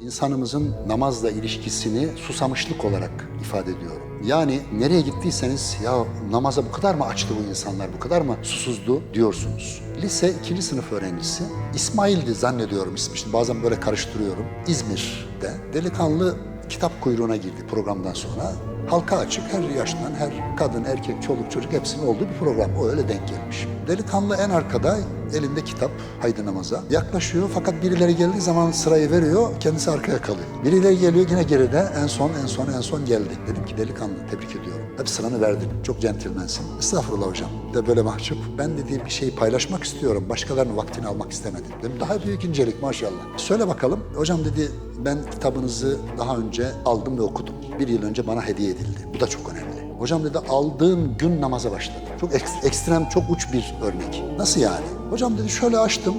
İnsanımızın namazla ilişkisini susamışlık olarak ifade ediyorum. Yani nereye gittiyseniz ya namaza bu kadar mı açtı bu insanlar, bu kadar mı susuzdu diyorsunuz. Lise ikinci sınıf öğrencisi İsmail'di zannediyorum ismi. Şimdi bazen böyle karıştırıyorum. İzmir'de delikanlı kitap kuyruğuna girdi programdan sonra. Halka açık her yaştan, her kadın, erkek, çoluk, çocuk hepsinin olduğu bir program. O öyle denk gelmiş. Delikanlı en arkada elinde kitap haydi namaza yaklaşıyor fakat birileri geldiği zaman sırayı veriyor kendisi arkaya kalıyor. Birileri geliyor yine geride en son en son en son geldi. Dedim ki delikanlı tebrik ediyorum. Hep sıranı verdin. Çok centilmensin. Estağfurullah hocam. De böyle mahcup. Ben dediğim bir şeyi paylaşmak istiyorum. Başkalarının vaktini almak istemedim. Dedim daha büyük incelik maşallah. Söyle bakalım. Hocam dedi ben kitabınızı daha önce aldım ve okudum. Bir yıl önce bana hediye edildi. Bu da çok önemli. Hocam dedi aldığım gün namaza başladım. Çok ek- ekstrem, çok uç bir örnek. Nasıl yani? Hocam dedi şöyle açtım.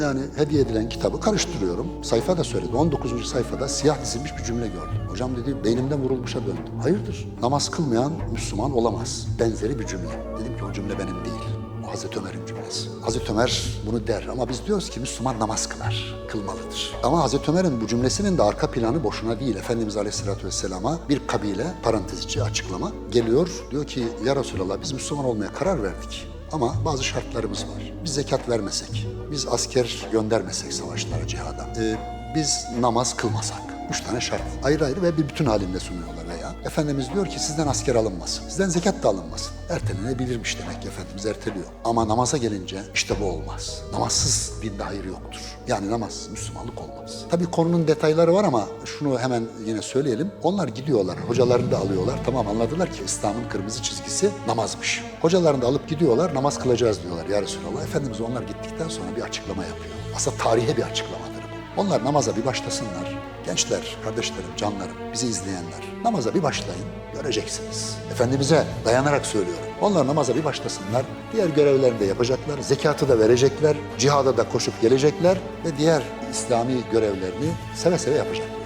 Yani hediye edilen kitabı karıştırıyorum. Sayfa da söyledi. 19. sayfada siyah dizilmiş bir cümle gördüm. Hocam dedi beynimden vurulmuşa döndüm. Hayırdır? Namaz kılmayan Müslüman olamaz. Benzeri bir cümle. Dedim ki o cümle benim değil. Hazreti Ömer'in cümlesi. Hazreti Ömer bunu der ama biz diyoruz ki Müslüman namaz kılar, kılmalıdır. Ama Hazreti Ömer'in bu cümlesinin de arka planı boşuna değil. Efendimiz Aleyhisselatü Vesselam'a bir kabile, parantez içi açıklama geliyor. Diyor ki ya Resulallah biz Müslüman olmaya karar verdik. Ama bazı şartlarımız var. Biz zekat vermesek, biz asker göndermesek savaşlara, cihada, e, biz namaz kılmasak. Üç tane şart. Ayrı ayrı ve bir bütün halinde sunuyorlar. Efendimiz diyor ki sizden asker alınmasın. Sizden zekat da alınmasın. Ertelenebilirmiş demek ki Efendimiz erteliyor. Ama namaza gelince işte bu olmaz. Namazsız dinde hayır yoktur. Yani namaz Müslümanlık olmaz. Tabii konunun detayları var ama şunu hemen yine söyleyelim. Onlar gidiyorlar, hocalarını da alıyorlar. Tamam anladılar ki İslam'ın kırmızı çizgisi namazmış. Hocalarını da alıp gidiyorlar, namaz kılacağız diyorlar ya Resulallah. Efendimiz onlar gittikten sonra bir açıklama yapıyor. Aslında tarihe bir açıklamadır. Onlar namaza bir başlasınlar. Gençler, kardeşlerim, canlarım, bizi izleyenler namaza bir başlayın, göreceksiniz. Efendimiz'e dayanarak söylüyorum. Onlar namaza bir başlasınlar, diğer görevlerini de yapacaklar, zekatı da verecekler, cihada da koşup gelecekler ve diğer İslami görevlerini seve seve yapacaklar.